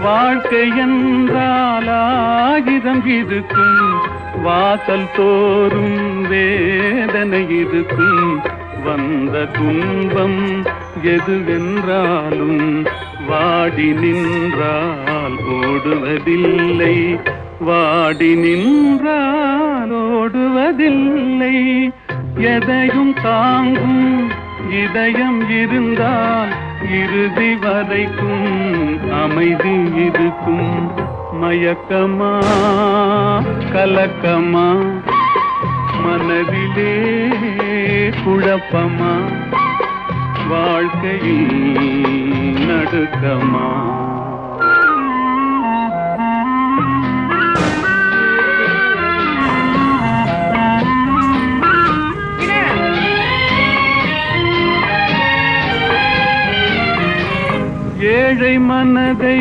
வாழ்க்கை என்றால் ஆயிரம் இருக்கும். வாசல் தோறும் வேதனை இருக்கும். வந்த துன்பம் எதுவென்றாலும் வாடி நின்றால் ஓடுவதில்லை. வாடி நின்றால் ஓடுவதில்லை. எதையும் தாங்கும் இதயம் இருந்தால் இறுதி வரைக்கும் அமைதி இருக்கும். மயக்கமா கலக்கமா மனதிலே குழப்பமா வாழ்க்கையில் நடுக்கமா. ஏழை மனதை